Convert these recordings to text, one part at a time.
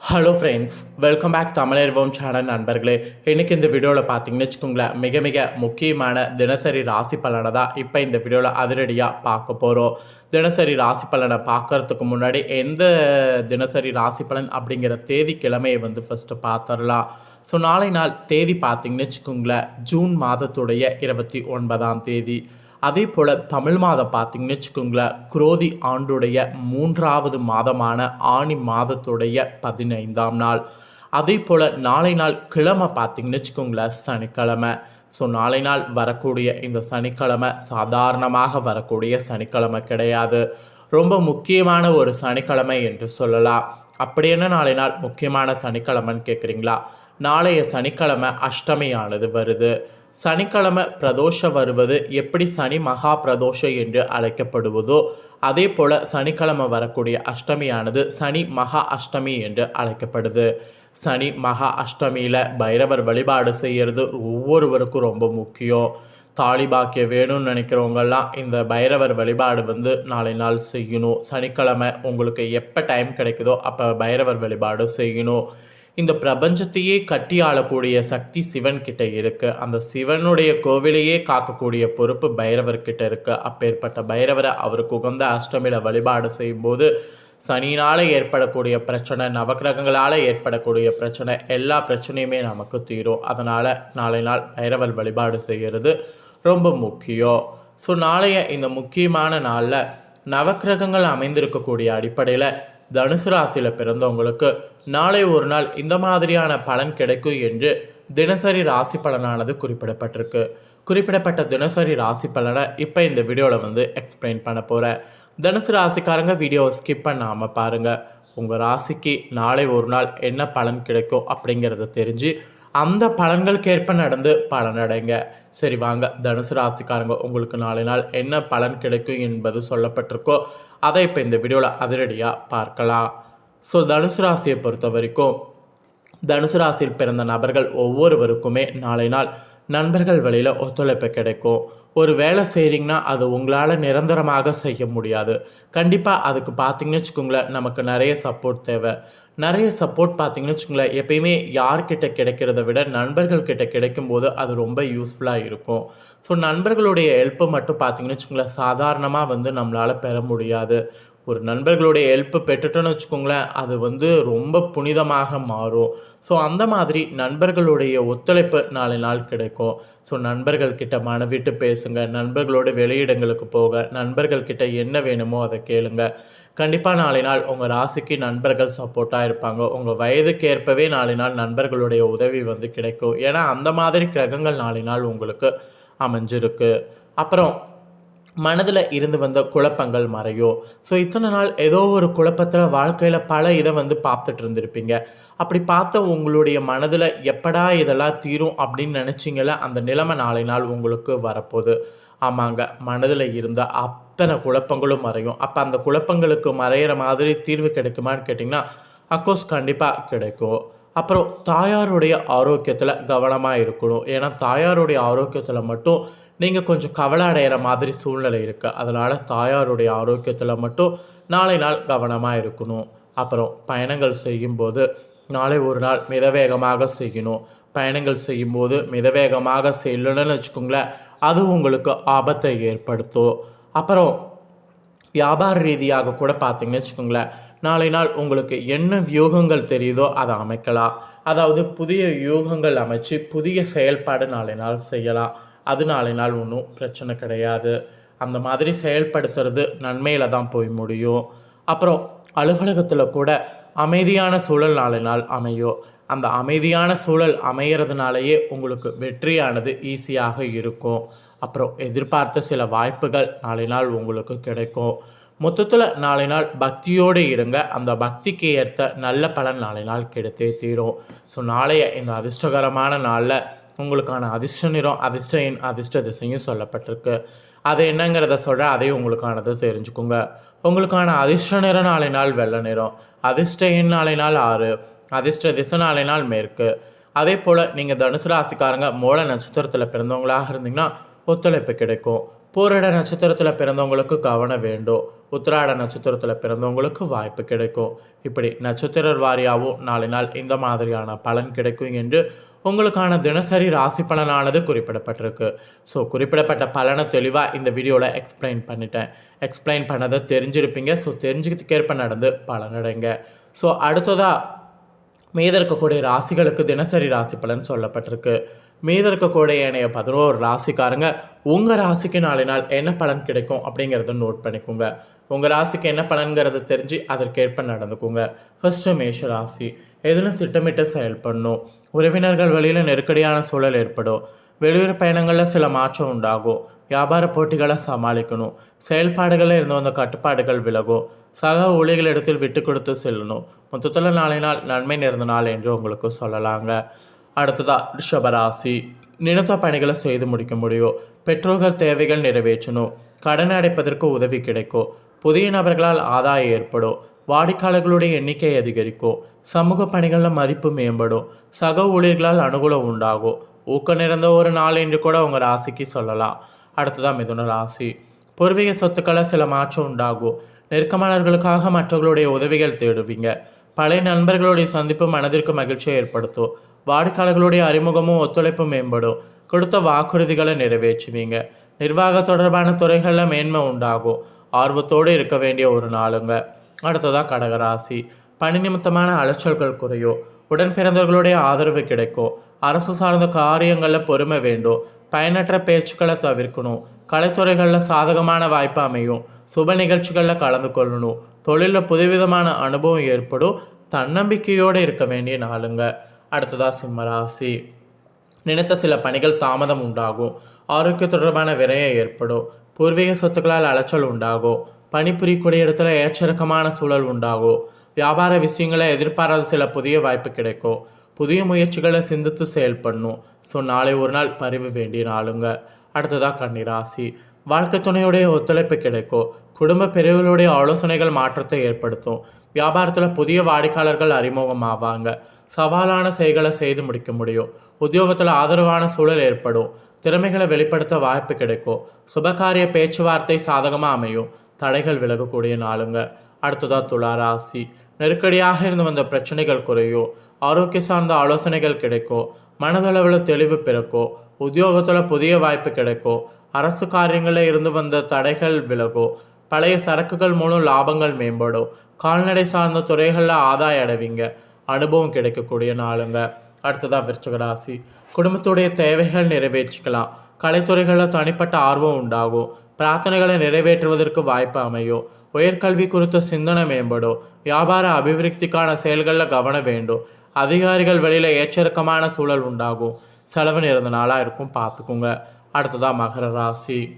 Hello friends welcome back தமிழர்வோம் channel நண்பர்களே. இன்றைக்கி இந்த வீடியோவில் பார்த்தீங்கன்னு வச்சுக்கோங்களேன் மிக மிக முக்கியமான தினசரி ராசி பலனை தான் இப்போ இந்த வீடியோவில் அதிரடியாக பார்க்க போகிறோம் தினசரி ராசி பலனை பார்க்கறதுக்கு முன்னாடி எந்த தினசரி ராசி பலன் அப்படிங்கிற தேதி கிழமையை வந்து ஃபஸ்ட்டு பார்த்துடலாம் ஸோ நாளை நாள் தேதி பார்த்தீங்கன்னு வச்சுக்கோங்களேன் ஜூன் மாதத்துடைய இருபத்தி ஒன்பதாம் தேதி. அதே போல் தமிழ் மாதம் பார்த்தீங்கன்னு வச்சுக்கோங்களேன் குரோதி ஆண்டுடைய மூன்றாவது மாதமான ஆணி மாதத்துடைய பதினைந்தாம் நாள். அதே போல் நாளை நாள் கிழமை பார்த்தீங்கன்னு வச்சுக்கோங்களேன் சனிக்கிழமை. ஸோ நாளை நாள் வரக்கூடிய இந்த சனிக்கிழமை சாதாரணமாக வரக்கூடிய சனிக்கிழமை கிடையாது. ரொம்ப முக்கியமான ஒரு சனிக்கிழமை என்று சொல்லலாம். அப்படி என்ன நாளை நாள் முக்கியமான சனிக்கிழமைன்னு கேட்குறீங்களா நாளைய சனிக்கிழமை அஷ்டமியானது வருது. சனிக்கிழமை பிரதோஷம் வருவது எப்படி சனி மகா பிரதோஷம் என்று அழைக்கப்படுவதோ அதே போல் சனிக்கிழமை வரக்கூடிய அஷ்டமியானது சனி மகா அஷ்டமி என்று அழைக்கப்படுது. சனி மகா அஷ்டமியில் பைரவர் வழிபாடு செய்கிறது ஒவ்வொருவருக்கும் ரொம்ப முக்கியம். தாலி பாக்கியம் வேணும்னு நினைக்கிறவங்கெல்லாம் இந்த பைரவர் வழிபாடு வந்து நாளை நாள் செய்யணும். சனிக்கிழமை உங்களுக்கு எப்போ டைம் கிடைக்குதோ அப்போ பைரவர் வழிபாடு செய்யணும். இந்த பிரபஞ்சத்தையே கட்டி ஆளக்கூடிய சக்தி சிவன் கிட்ட இருக்கு. அந்த சிவனுடைய கோவிலையே காக்கக்கூடிய பொறுப்பு பைரவர்கிட்ட இருக்கு. அப்பேற்பட்ட பைரவரை அவருக்கு உகந்த அஷ்டமியில் வழிபாடு செய்யும்போது சனியினால் ஏற்படக்கூடிய பிரச்சனை நவக்கிரகங்களால் ஏற்படக்கூடிய பிரச்சனை எல்லா பிரச்சனையுமே நமக்கு தீரும். அதனால் நாளை நாள் பைரவர் வழிபாடு செய்கிறது ரொம்ப முக்கியம். ஸோ நாளைய இந்த முக்கியமான நாளில் நவக்கிரகங்கள் அமைந்திருக்கக்கூடிய அடிப்படையில் தனுசு ராசியில் பிறந்தவங்களுக்கு நாளை ஒரு நாள் இந்த மாதிரியான பலன் கிடைக்கும் என்று தினசரி ராசி பலனானது குறிப்பிடப்பட்டிருக்கு. குறிப்பிடப்பட்ட தினசரி ராசி பலனை இப்போ இந்த வீடியோவில் வந்து எக்ஸ்பிளைன் பண்ண போகிறேன் தனுசு ராசிக்காரங்க வீடியோவை ஸ்கிப் பண்ணாமல் பாருங்கள் உங்கள் ராசிக்கு நாளை ஒரு நாள் என்ன பலன் கிடைக்கும் அப்படிங்கிறத தெரிஞ்சு அந்த பலன்களுக்கேற்ப நடந்து பலனடைங்க. சரி வாங்க தனுசு ராசிக்காரங்க உங்களுக்கு நாளை நாள் என்ன பலன் கிடைக்கும் என்பது சொல்லப்பட்டிருக்கோ அதை இப்போ இந்த வீடியோவில் அதிரடியாக பார்க்கலாம். ஸோ தனுசு ராசியை பொறுத்த வரைக்கும் தனுசு ராசியில் பிறந்த நபர்கள் ஒவ்வொருவருக்குமே நாளை நாள் நண்பர்கள் வழியில் ஒத்துழைப்பு கிடைக்கும். ஒரு வேலை செய்கிறீங்கன்னா அது உங்களால் நிரந்தரமாக செய்ய முடியாது. கண்டிப்பாக அதுக்கு பார்த்தீங்கன்னு வச்சுக்கோங்களேன் நமக்கு நிறைய சப்போர்ட் தேவை. நிறைய சப்போர்ட் பார்த்தீங்கன்னு வச்சுக்கோங்களேன். எப்பயுமே யார்கிட்ட கிடைக்கிறத விட நண்பர்கள்கிட்ட கிடைக்கும்போது அது ரொம்ப யூஸ்ஃபுல்லாக இருக்கும். ஸோ நண்பர்களுடைய ஹெல்ப்பு மட்டும் பார்த்தீங்கன்னு வச்சுக்கோங்களேன். சாதாரணமாக வந்து நம்மளால் பெற முடியாது. ஒரு நண்பர்களுடைய ஹெல்ப்பு பெற்றுட்டோன்னு வச்சுக்கோங்களேன் அது வந்து ரொம்ப புனிதமாக மாறும். ஸோ அந்த மாதிரி நண்பர்களுடைய ஒத்துழைப்பு நாளை நாள் கிடைக்கும். ஸோ நண்பர்கள்கிட்ட மனவிட்டு பேசுங்க நண்பர்களோட வெளியிடங்களுக்கு போக நண்பர்கள்கிட்ட என்ன வேணுமோ அதை கேளுங்க. கண்டிப்பாக நாளை நாள் உங்கள் ராசிக்கு நண்பர்கள் சப்போர்ட்டாக இருப்பாங்க. உங்கள் வயதுக்கு ஏற்பவே நாளை நாள் நண்பர்களுடைய உதவி வந்து கிடைக்கும். ஏன்னா அந்த மாதிரி கிரகங்கள் நாளை நாள் உங்களுக்கு அமைஞ்சிருக்கு. அப்புறம் மனதில் இருந்து வந்த குழப்பங்கள் மறையும் ஸோ இத்தனை நாள் ஏதோ ஒரு குழப்பத்தில் வாழ்க்கையில் பல இதை வந்து பார்த்துட்டு இருந்திருப்பீங்க. அப்படி பார்த்த உங்களுடைய மனதில் எப்படா இதெல்லாம் தீரும் அப்படின்னு நினச்சிங்கள? அந்த நிலைமை நாளை நாள் உங்களுக்கு வரப்போகுது. ஆமாங்க மனதில் இருந்த அத்தனை குழப்பங்களும் மறையும். அப்போ அந்த குழப்பங்களுக்கு மறையிற மாதிரி தீர்வு கிடைக்குமான்னு கேட்டிங்கன்னா அக்கோர்ஸ் கண்டிப்பாக கிடைக்கும். அப்புறம் தாயாருடைய ஆரோக்கியத்தில் கவனமாக இருக்கணும். ஏன்னா தாயாருடைய ஆரோக்கியத்தில் மட்டும் நீங்கள் கொஞ்சம் கவலை அடைகிற மாதிரி சூழ்நிலை இருக்குது அதனால் தாயாருடைய ஆரோக்கியத்தில் மட்டும் நாளை நாள் கவனமாக இருக்கணும். அப்புறம் பயணங்கள் செய்யும்போது நாளை ஒரு நாள் மிதவேகமாக செய்யணும். பயணங்கள் செய்யும்போது மிதவேகமாக செய்யலன்னு வச்சுக்கோங்களேன் அது உங்களுக்கு ஆபத்தை ஏற்படுத்தும். அப்புறம் வியாபார ரீதியாக கூட பார்த்தீங்கன்னு வச்சுக்கோங்களேன் நாளை நாள் உங்களுக்கு என்ன வியூகங்கள் தெரியுதோ அதை அமைக்கலாம். அதாவது புதிய வியூகங்கள் அமைச்சு புதிய செயல்பாடு நாளை நாள் செய்யலாம். அது நாளை நாள் ஒன்றும் பிரச்சனை கிடையாது. அந்த மாதிரி செயல்படுத்துறது நன்மையில் தான் போய் முடியும். அப்புறம் அலுவலகத்தில் கூட அமைதியான சூழல் நாளை நாள் அமையும். அந்த அமைதியான சூழல் அமையிறதுனாலேயே உங்களுக்கு வெற்றியானது ஈஸியாக இருக்கும். அப்புறம் எதிர்பார்த்த சில வாய்ப்புகள் நாளை நாள் உங்களுக்கு கிடைக்கும். மொத்தத்தில் நாளை நாள் பக்தியோடு இருங்க. அந்த பக்திக்கு ஏற்ற நல்ல பலன் நாளை நாள் கிடைத்தே தீரும். ஸோ நாளைய இந்த அதிர்ஷ்டகரமான நாளில் உங்களுக்கான அதிர்ஷ்ட நிறம் அதிர்ஷ்ட எண் அதிர்ஷ்ட திசையும் சொல்லப்பட்டிருக்கு. அது என்னங்கிறத சொல்கிற அதையும் உங்களுக்கானது தெரிஞ்சுக்கோங்க. உங்களுக்கான அதிர்ஷ்ட நிறம் நாளை நாள் வெள்ளை நிறம் அதிர்ஷ்ட எண் நாளை நாள் ஆறு அதிர்ஷ்ட திசை நாளை நாள் மேற்கு. அதே போல் நீங்கள் தனுசு ராசிக்காரங்க மூல நட்சத்திரத்தில் பிறந்தவங்களாக இருந்தீங்கன்னா ஒத்துழைப்பு கிடைக்கும். பூரட நட்சத்திரத்தில் பிறந்தவங்களுக்கு கவனம் வேண்டும். உத்திராட நட்சத்திரத்தில் பிறந்தவங்களுக்கு வாய்ப்பு கிடைக்கும். இப்படி நட்சத்திர வாரியாகவும் நாளை நாள் இந்த மாதிரியான பலன் கிடைக்கும் என்று உங்களுக்கான தினசரி ராசி பலனானது குறிப்பிடப்பட்டிருக்கு. ஸோ குறிப்பிடப்பட்ட பலனை தெளிவாக இந்த வீடியோவில் எக்ஸ்பிளைன் பண்ணிட்டேன். எக்ஸ்பிளைன் பண்ணதை தெரிஞ்சிருப்பீங்க. ஸோ தெரிஞ்சுக்கிறதுக்கேற்ப நடந்து பலனடைங்க. ஸோ அடுத்ததாக மீத இருக்கக்கூடிய ராசிகளுக்கு தினசரி ராசி பலன் சொல்லப்பட்டிருக்கு. மீத இருக்கக்கூடிய ஏனைய பதினோரு ராசிக்காரங்க உங்கள் ராசிக்கு நாளை நாள் என்ன பலன் கிடைக்கும் அப்படிங்கிறத நோட் பண்ணிக்கோங்க. உங்கள் ராசிக்கு என்ன பலன்கிறத தெரிஞ்சு அதற்கேற்ப நடந்துக்கோங்க. ஃபஸ்ட்டு மேஷ ராசி. எதுன்னு திட்டமிட்டு செயல்படணும். உறவினர்கள் வழியில் நெருக்கடியான சூழல் ஏற்படும். வெளியூர் பயணங்களில் சில மாற்றம் உண்டாகும். வியாபார போட்டிகளை சமாளிக்கணும். செயல்பாடுகளில் இருந்து வந்த கட்டுப்பாடுகள் விலகும். சக ஊழியர்களிடத்தில் விட்டு கொடுத்து செல்லணும். மொத்தத்தில் நாளை நாள் நன்மை நிறைந்த நாள் என்று உங்களுக்கு சொல்லலாங்க. அடுத்ததாக ரிஷபராசி. நினைத்த பணிகளை செய்து முடிக்க முடியும். பெற்றோர்கள் தேவைகள் நிறைவேற்றணும். கடன் அடைப்பதற்கு உதவி கிடைக்கும். புதிய நபர்களால் ஆதாயம் ஏற்படும். வாடிக்கையாளர்களுடைய எண்ணிக்கை அதிகரிக்கும். சமூக பணிகளில் மதிப்பு மேம்படும். சக ஊழியர்களால் அனுகூலம் உண்டாகும். ஊக்கம் நிறைந்த ஒரு நாள் என்று கூட உங்கள் ராசிக்கு சொல்லலாம். அடுத்ததான் மிதுன ராசி. பூர்வீக சொத்துக்களை சில மாற்றம் உண்டாகும். நெருக்கமானவர்களுக்காக மற்றவர்களுடைய உதவிகள் தேடுவீங்க. பழைய நண்பர்களுடைய சந்திப்பு மனதிற்கு மகிழ்ச்சியை ஏற்படுத்தும். வாடிக்கையாளர்களுடைய அறிமுகமும் ஒத்துழைப்பும் மேம்படும். கொடுத்த வாக்குறுதிகளை நிறைவேற்றுவீங்க. நிர்வாக தொடர்பான துறைகளில் மேன்மை உண்டாகும். ஆர்வத்தோடு இருக்க வேண்டிய ஒரு நாளுங்க. அடுத்ததாக கடகராசி. பணி நிமித்தமான அலைச்சல்கள் குறையும் உடன் பிறந்தவர்களுடைய ஆதரவு கிடைக்கும் அரசு சார்ந்த காரியங்களில் பொறுமை வேண்டும் பயனற்ற பேச்சுக்களை தவிர்க்கணும் கலைத்துறைகளில் சாதகமான வாய்ப்பு அமையும் சுப நிகழ்ச்சிகளில் கலந்து கொள்ளணும் தொழிலில் புதுவிதமான அனுபவம் ஏற்படும் தன்னம்பிக்கையோடு இருக்க வேண்டிய நாளுங்க. அடுத்ததாக சிம்மராசி நினைத்த சில பணிகள் தாமதம் உண்டாகும் ஆரோக்கிய தொடர்பான விரயம் ஏற்படும் பூர்வீக சொத்துக்களால் அலைச்சல் உண்டாகும் பணிபுரியக்கூடிய இடத்துல ஏச்சரக்கமான சூழல் உண்டாகும் வியாபார விஷயங்களை எதிர்பாராத சில புதிய வாய்ப்பு கிடைக்கும் புதிய முயற்சிகளை சிந்தித்து செயல்படணும். ஸோ நாளை ஒரு நாள் பறிவு வேண்டிய நாளுங்க. அடுத்ததாக கன்னிராசி. வாழ்க்கை துணையுடைய ஒத்துழைப்பு கிடைக்கும் குடும்ப பிரிவுகளுடைய ஆலோசனைகள் மாற்றத்தை ஏற்படுத்தும். வியாபாரத்தில் புதிய வாடிக்கையாளர்கள் அறிமுகம் ஆவாங்க சவாலான செயல்களை செய்து முடிக்க முடியும். உத்தியோகத்தில் ஆதரவான சூழல் ஏற்படும். திறமைகளை வெளிப்படுத்த வாய்ப்பு கிடைக்கும் சுபகாரிய பேச்சுவார்த்தை சாதகமாக அமையும் தடைகள் விலகக்கூடிய நாளுங்க. அடுத்ததாக துலா ராசி. நெருக்கடியாக இருந்து வந்த பிரச்சனைகள் குறையும் ஆரோக்கிய சார்ந்த ஆலோசனைகள் கிடைக்கும் மனதளவில் தெளிவு பிறக்கும் உத்தியோகத்தில் புதிய வாய்ப்பு கிடைக்கும் அரசு காரியங்களில் இருந்து வந்த தடைகள் விலகும் பழைய சரக்குகள் மூலம் லாபங்கள் மேம்படும் கால்நடை சார்ந்த துறைகளில் ஆதாயம் அடைவீங்க. அனுபவம் கிடைக்கக்கூடிய நாளுங்க. அடுத்ததாக விருச்சக ராசி. குடும்பத்துடைய தேவைகள் நிறைவேற்றிக்கலாம். கலைத்துறைகளில் தனிப்பட்ட ஆர்வம் உண்டாகும். பிரார்த்தனைகளை நிறைவேற்றுவதற்கு வாய்ப்பு அமையும். உயர்கல்வி குறித்த சிந்தனை மேம்படும். வியாபார அபிவிருத்திக்கான செயல்களில் கவனம் வேண்டும். அதிகாரிகள் வெளியில் ஏற்றிறக்கமான சூழல் உண்டாகும். செலவு நிறைந்த நாளாக இருக்கும் பார்த்துக்குங்க. அடுத்ததாக மகர ராசி.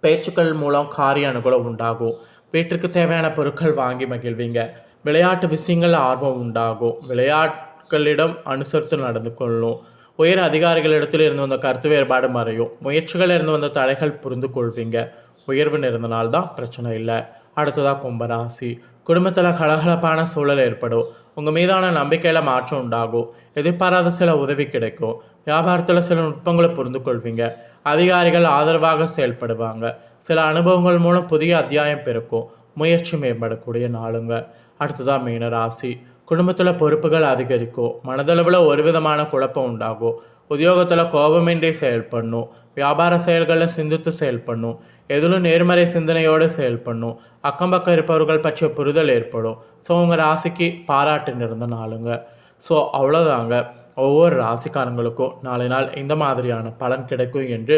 பேச்சுக்கள் மூலம் காரிய அனுகூலம் உண்டாகும். வீட்டிற்கு தேவையான பொருட்கள் வாங்கி மகிழ்வீங்க. விளையாட்டு விஷயங்கள் ஆர்வம் உண்டாகும். விளையாட் மக்களிடம் அனுசரித்து நடந்து கொள்ளும். உயர் அதிகாரிகளிடத்தில் இருந்து வந்த கருத்து வேறுபாடு மறையும். முயற்சிகள் இருந்து வந்த தடைகள் புரிந்து கொள்வீங்க. உயர்வு நிறந்தனால் தான் பிரச்சனை இல்லை. அடுத்ததாக கும்பராசி. குடும்பத்தில் கலகலப்பான சூழல் ஏற்படும். உங்கள் மீதான நம்பிக்கையில் மாற்றம் உண்டாகும். எதிர்பாராத சில உதவி கிடைக்கும். வியாபாரத்தில் சில நுட்பங்களை புரிந்து கொள்வீங்க. அதிகாரிகள் ஆதரவாக செயல்படுவாங்க. சில அனுபவங்கள் மூலம் புதிய அத்தியாயம் பிறக்கும். முயற்சி மேம்படக்கூடிய நாளுங்க. அடுத்ததாக மீனராசி. குடும்பத்தில் பொறுப்புகள் அதிகரிக்கும் மனதளவில் ஒரு விதமான குழப்பம் உண்டாகும் உத்தியோகத்தில் கோபமின்றி செயல்படணும் வியாபார செயல்களில் சிந்தித்து செயல்படணும் எதிலும் நேர்மறை சிந்தனையோடு செயல்படணும் அக்கம் பக்கம் இருப்பவர்கள் பற்றிய புரிதல் ஏற்படும். ஸோ உங்கள் ராசிக்கு பாராட்டு நிறந்த நாளுங்க. ஸோ அவ்வளோதாங்க ஒவ்வொரு ராசிக்காரங்களுக்கும் நாளை நாள் இந்த மாதிரியான பலன் கிடைக்கும் என்று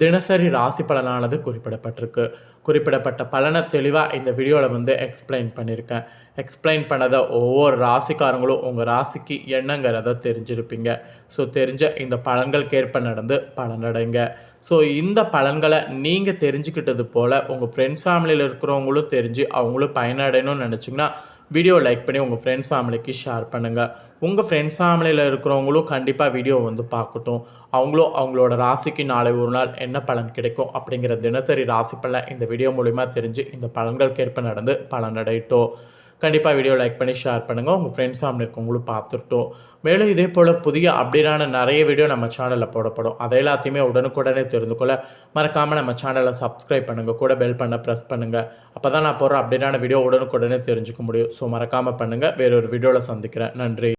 தினசரி ராசி பலனானது குறிப்பிடப்பட்டிருக்கு. குறிப்பிடப்பட்ட பலனை தெளிவாக இந்த வீடியோவில் வந்து எக்ஸ்பிளைன் பண்ணியிருக்கேன். எக்ஸ்பிளைன் பண்ணதை ஒவ்வொரு ராசிக்காரங்களும் உங்கள் ராசிக்கு என்னங்கிறத தெரிஞ்சிருப்பீங்க. ஸோ தெரிஞ்ச இந்த பலன்களுக்கேற்ப நடந்து பலனடைங்க. ஸோ இந்த பலன்களை நீங்கள் தெரிஞ்சுக்கிட்டது போல் உங்கள் ஃப்ரெண்ட்ஸ் ஃபேமிலியில் இருக்கிறவங்களும் தெரிஞ்சு அவங்களும் பயனடையணும்னு நினச்சிங்கன்னா வீடியோ லைக் பண்ணி உங்கள் ஃப்ரெண்ட்ஸ் ஃபேமிலிக்கு ஷேர் பண்ணுங்கள் உங்கள் ஃப்ரெண்ட்ஸ் ஃபேமிலியில் இருக்கிறவங்களும் கண்டிப்பாக வீடியோ வந்து பார்க்கட்டும். அவங்களும் அவங்களோட ராசிக்கு நாளை ஒரு நாள் என்ன பலன் கிடைக்கும் அப்படிங்கிற தினசரி ராசி பலன் இந்த வீடியோ மூலிமா தெரிஞ்சு இந்த பலன்களுக்கு ஏற்ப நடந்து பலனடையட்டும். கண்டிப்பாக வீடியோ லைக் பண்ணி ஷேர் பண்ணுங்கள் உங்கள் ஃப்ரெண்ட்ஸ் ஃபேமிலி இருக்கவங்களும் பார்த்துட்டோம் மேலும் இதே போல் புதிய அப்டேட்டான நிறைய வீடியோ நம்ம சேனலில் போடப்படும். அதை எல்லாத்தையுமே உடனுக்குடனே தெரிந்து கொள்ள மறக்காமல் நம்ம சேனலை சப்ஸ்கிரைப் பண்ணுங்கள் கூட பெல் பண்ண ப்ரெஸ் பண்ணுங்கள் அப்போ தான் நான் போகிற அப்டேட்டான வீடியோ உடனுக்குடனே தெரிஞ்சுக்க முடியும். ஸோ மறக்காமல் பண்ணுங்கள் வேறொரு வீடியோவில் சந்திக்கிறேன். நன்றி.